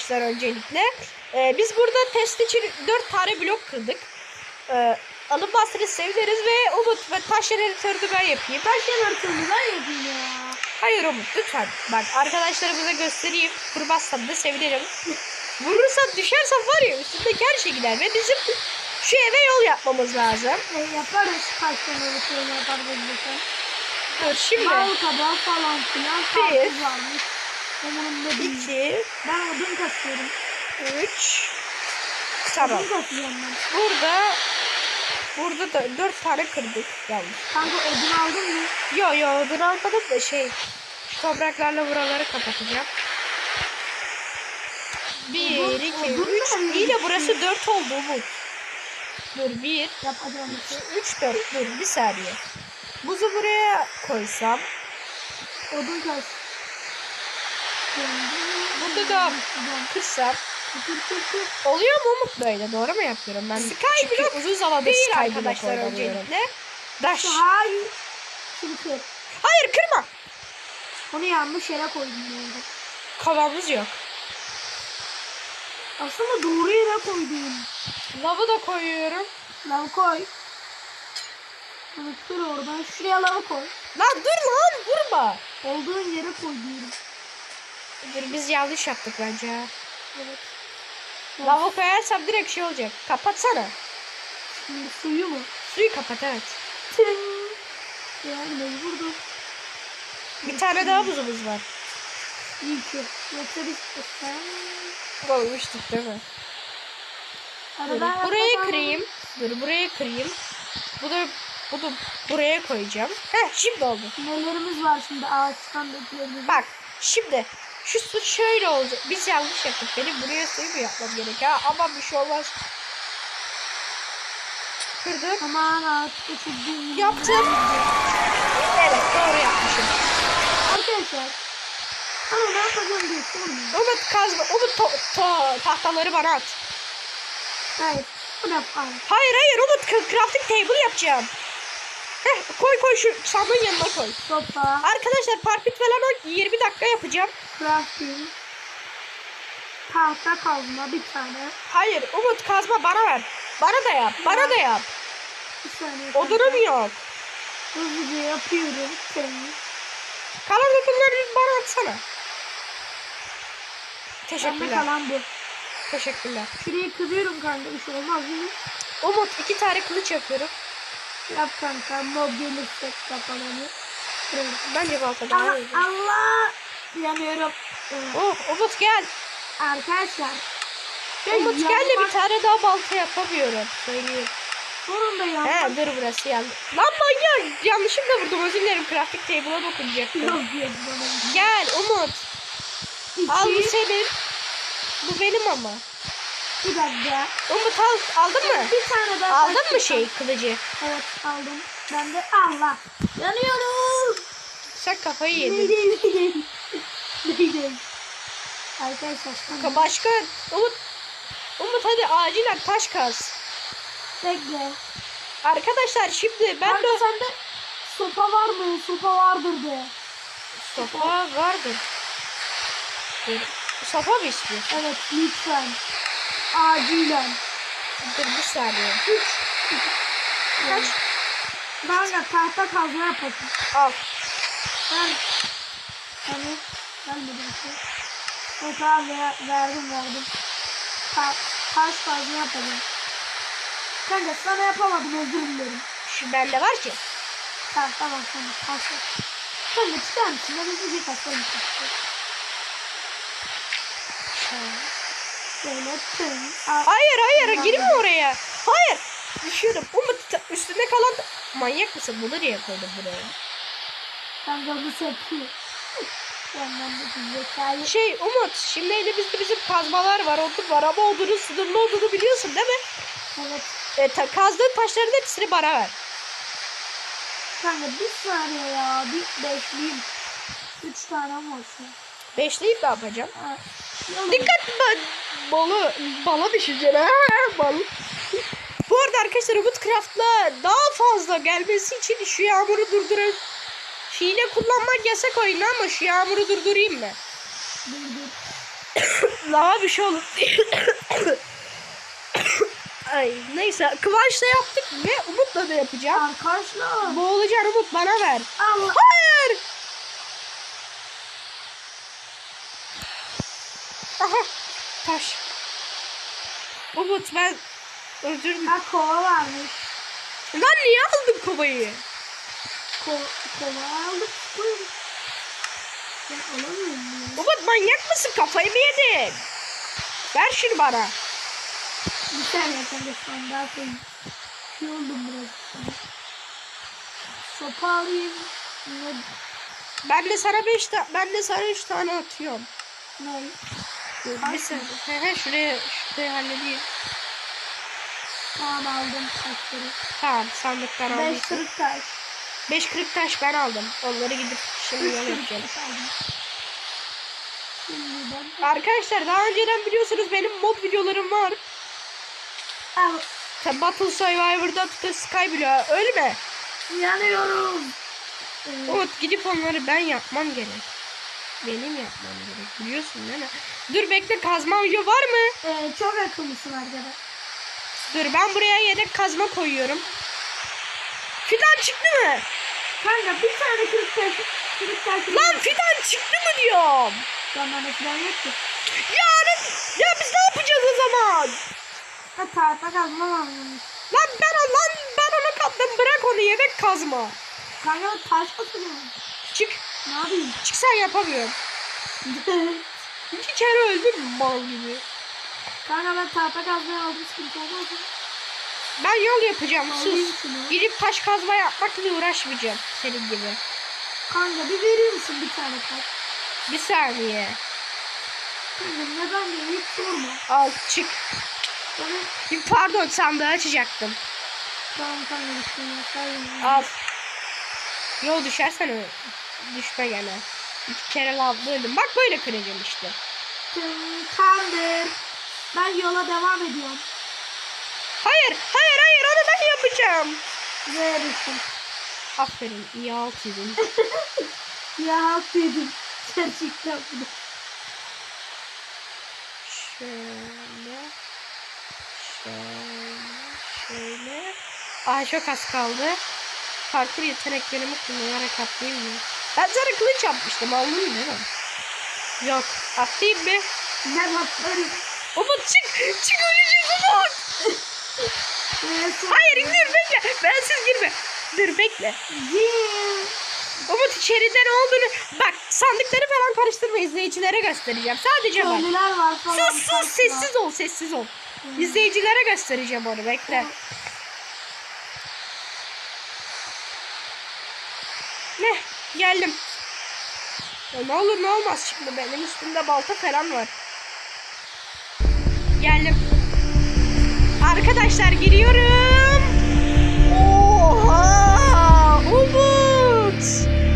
arkadaşlar öncelikle. Ee, biz burada test için 4 tane blok kırdık. Ee, alınmazsını seviniriz ve Umut ve taş jeneratörünü ben yapayım. Taş yanartını ben yapayım ya. Hayır Umut lütfen. Bak arkadaşlarımıza göstereyim. Kurmazsan da sevinirim. Vurursan düşersen var ya üstündeki her şey gider. Ve bizim şu eve yol yapmamız lazım. E, yaparız taş yanartını yaparız. Dur şimdi. Bal kabağı falan filan Bir. varmış. Umurumda değil. 2, Ben odun kasıyorum. 3. Tamam. Odun kasıyorum ben. Burada burada da 4 tane kırdık. Yanlış. Kanka odun aldın mı? Yo yo odun almadım da şey. Topraklarla buraları kapatacağım. 1, Odun- 2, odun 3. nerede İyi de burası 4 oldu Umut. Dur 1, Yapacağım bir şey. 3, 4. Dur bir saniye. Buzu buraya koysam. Odun kas. Burada da kırsam. Kır kır kır. Oluyor mu Umut böyle? Doğru mu yapıyorum ben? Skyblock uzun zamandır değil arkadaşlar öncelikle. Daş. Hayır. Şimdi kır. Hayır kırma. Onu yanlış yere koydum ben de. Kovamız yok. Aslında doğru yere koydum. Lavı da koyuyorum. Lav koy. Bunu kır oradan. Şuraya lavı koy. Lan dur lan vurma. Olduğun yere koy diyorum. Dur biz yanlış yaptık bence. Evet. Lavı koyarsam direkt şey olacak. Kapatsana. Şimdi suyu mu? Suyu kapat evet. Tın. Yani. Bir tane daha buzumuz var. İyi ki. Yoksa biz. Olmuştuk değil mi? Dur, burayı kırayım. Dur burayı kırayım. Bu da bu da buraya koyacağım. Heh şimdi oldu. Nelerimiz var şimdi ağaçtan dökülebilir. Bak şimdi şu su şöyle olacak. Biz yanlış yaptık. Benim buraya suyu mu yapmam gerek ha? Ama bir şey olmaz. Kırdım. Aman ağaç uçurduğum. Yaptım. Evet doğru yapmışım. Arkadaşlar. Ama ne yapacağım diye sormuyor. Umut kazma. Umut to, to, tahtaları bana at. Hayır. Bu falan. Hayır hayır Umut crafting table yapacağım. Heh, koy koy şu sandığın yanına koy. Sopa. Arkadaşlar parpit falan o 20 dakika yapacağım. Crafting. Tahta kazma bir tane. Hayır Umut kazma bana ver. Bana da yap. Bana da yap. Bir saniye. Odunum yok. Hızlıca yapıyorum. Seni. Kalan odunları bana atsana. Bende Teşekkürler. kalan bu. Teşekkürler. Şurayı kırıyorum kanka bir şey olmaz değil mi? Umut iki tane kılıç yapıyorum. Yap kanka. Mob gelirse kafalarını. Bence balta daha Allah, iyi. Allah. Yanıyorum. Oh Umut gel. Arkadaşlar. Umut gel de bir tane daha balta yapamıyorum. Söyleyeyim. Sonunda He yanmak. dur burası yanlış. Lan manyak yanlışlıkla vurdum özür dilerim crafting table'a dokunacaktım. Yok yok bana. Gel Umut. Al bu İki. senin. Bu benim ama. Bir dakika. Umut al, aldın mı? Bir tane daha. Aldın mı şey kılıcı? Evet aldım. Ben de Allah. Yanıyorum. Sen kafayı yedin. Neydi neydi? Neydi? Arkadaşlar Başka Umut Umut hadi acilen taş kaz. bekle. Arkadaşlar şimdi ben Kanka de sende sopa var mı? Sopa vardır de. sopa vardır. Sopa mı istiyorsun? Evet lütfen. Acilen. Dur bir saniye. Kaç? Kanka tahta kazma yapalım. Al. Ben hani gelmedi bir şey. Evet abi ver- verdim verdim. Ta taş kazma yapalım. Kanka sana yapamadım özür dilerim. Şu bende var ki. Tamam tamam tamam taş yap. Kanka çıkar mısın? Ben hızlıca kasarım. Böyle tüm. Hayır hayır girme oraya. Hayır. Düşüyorum. Umut üstünde kalan manyak mısın? Bunu niye koydun buraya? Kanka bu zekayı. Şey Umut şimdi elimizde bizim kazmalar var odun var ama odunun sınırlı olduğunu biliyorsun değil mi? Evet. E, ta, kazdığın taşların hepsini bana ver. Kanka bir saniye ya. Bir beşliyim. Üç tane olsun? Beşleyip ne yapacağım? Ha. Dikkat ba balı bala düşeceksin ha bal. Bu arada arkadaşlar Umut Craft'la daha fazla gelmesi için şu yağmuru durdurun. Hile kullanmak yasak oyunda ama şu yağmuru durdurayım mı? Daha bir şey olur. Ay neyse Kıvanç'la yaptık ve Umut'la da yapacağım. Arkadaşlar. Boğulacaksın Umut bana ver. Allah. Aha taş. Umut ben özür dilerim. Ha kova varmış. Lan niye aldım kovayı? Ko kova aldık. Buyurun. Ben alamıyorum ya. Umut manyak mısın? Kafayı mı yedin? Ver şunu bana. Bir saniye an daha koyayım. Şey oldum biraz. Sopa alayım. Ben de sana beş ta ben de sana üç tane atıyorum. Ne? Saniye. He he şuraya şuraya halledeyim. Tamam aldım taşları. Tamam sandıktan aldım. Beş kırık taş. Beş kırık taş ben aldım. Onları gidip şimdi Üç yol kırık yapacağım. Arkadaşlar daha önceden biliyorsunuz benim mod videolarım var. Al. Battle Survivor'da tuta Sky bile ölme. Yanıyorum. Umut gidip onları ben yapmam gerek. Benim yapmam gerek biliyorsun değil mi? Dur bekle kazma video var mı? e, çok akıllısın arkadaş. Dur ben buraya yedek kazma koyuyorum. Fidan çıktı mı? Kanka bir tane kırık taş. Kırık taş. Lan fidan çıktı mı diyorum. Zamanı falan yok ki. Yani ya biz ne yapacağız o zaman? Ha tahta kazma varmış. Lan ben lan ben onu kattım bırak onu yedek kazma. Kanka taş atacağım. Çık Ne yapayım? çık sen yapamıyorum. İki kere öldüm mal gibi. Kanka ben tahta kazmayı aldım. Sıkıntı olmaz mı? Ben yol yapacağım sus. şunu. Gidip taş kazma yapmakla uğraşmayacağım senin gibi. Kanka bir verir misin bir tane taş? Bir saniye. Kanka neden diye hiç sorma. Al çık. Bana Pardon sandığı açacaktım. tamam kanka. Sayın. Al. Yol düşersen ö- düşme gene. İki kere lavda öldüm. Bak böyle kıracağım işte. Tamamdır. Ben yola devam ediyorum. Hayır, hayır, hayır onu ben yapacağım. Verirsin. Aferin, iyi alt yedin. Ya hak dedim. Gerçekten bunu. Şöyle. Şöyle. Şöyle. Ay çok az kaldı. Parkur yeteneklerimi kullanarak atlayayım mı? Ben sana kılıç yapmıştım. Aldın mi? Yok. Atlayayım mı? Ne baklarım. Umut çık. Çık öleceğiz Umut. Hayır dur bekle. Bensiz girme. Dur bekle. Umut içeride ne olduğunu... Bak sandıkları falan karıştırma izleyicilere göstereceğim. Sadece bak. Köylüler var falan. Sus sus sessiz ol sessiz ol. İzleyicilere göstereceğim onu bekle. Ne? Geldim. Ya ne olur ne olmaz şimdi benim üstümde balta falan var. Geldim. Arkadaşlar giriyorum. Oha! Umut!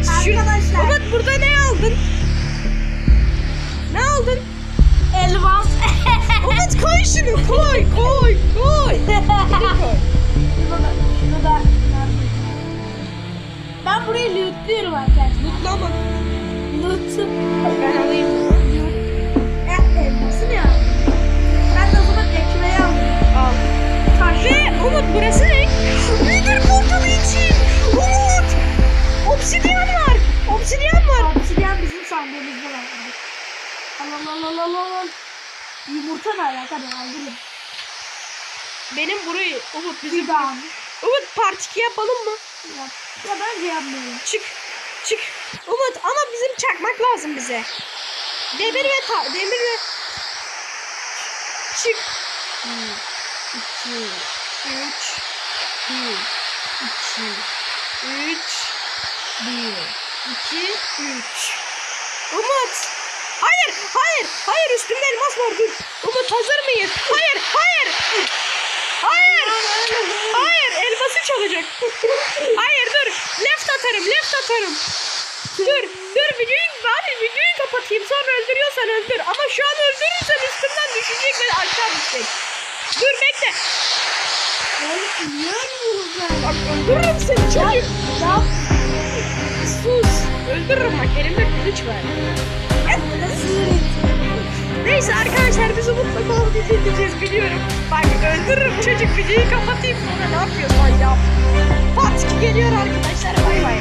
Şu- Arkadaşlar. Umut burada ne aldın? Ne aldın? Elmas. Umut koy şunu koy koy koy. Ben burayı lootluyorum arkadaşlar. Mutlama. Loot. Ben alayım. Elması ne ya? Ben de o zaman ekmeği alayım. Al. Taş. Ve Umut burası ne? Nedir portalı için? Umut! Obsidyen var. Obsidyen var. Obsidiyen bizim sandığımızda var. Al al al al al. Yumurta ne alaka ben aldırım. Benim burayı Umut bizim Fidan. Umut part 2 yapalım mı? Ya, ya bence yapmayalım. Çık. Çık. Umut ama bizim çakmak lazım bize. Demir ve ta demir ve çık. Bir, iki, üç, bir, iki, üç, bir, iki, üç. Umut. Hayır, hayır, hayır üstümde elmas var dur. Umut hazır mıyız? Hayır, hayır. Hayır. Çalacak. Hayır dur. Left atarım, left atarım. Dur, dur videoyu bari videoyu kapatayım sonra öldürüyorsan öldür. Ama şu an öldürürsen üstümden düşecek ve aşağı düşecek. Dur bekle. Bak öldürürüm seni çocuk. Sus. Öldürürüm bak elimde kılıç var. Neyse arkadaşlar biz Umut'la kol diyeceğiz biliyorum. Bak öldürürüm çocuk videoyu kapatayım sonra ne yapıyorsun ya? Part 2 geliyor arkadaşlar bay bay.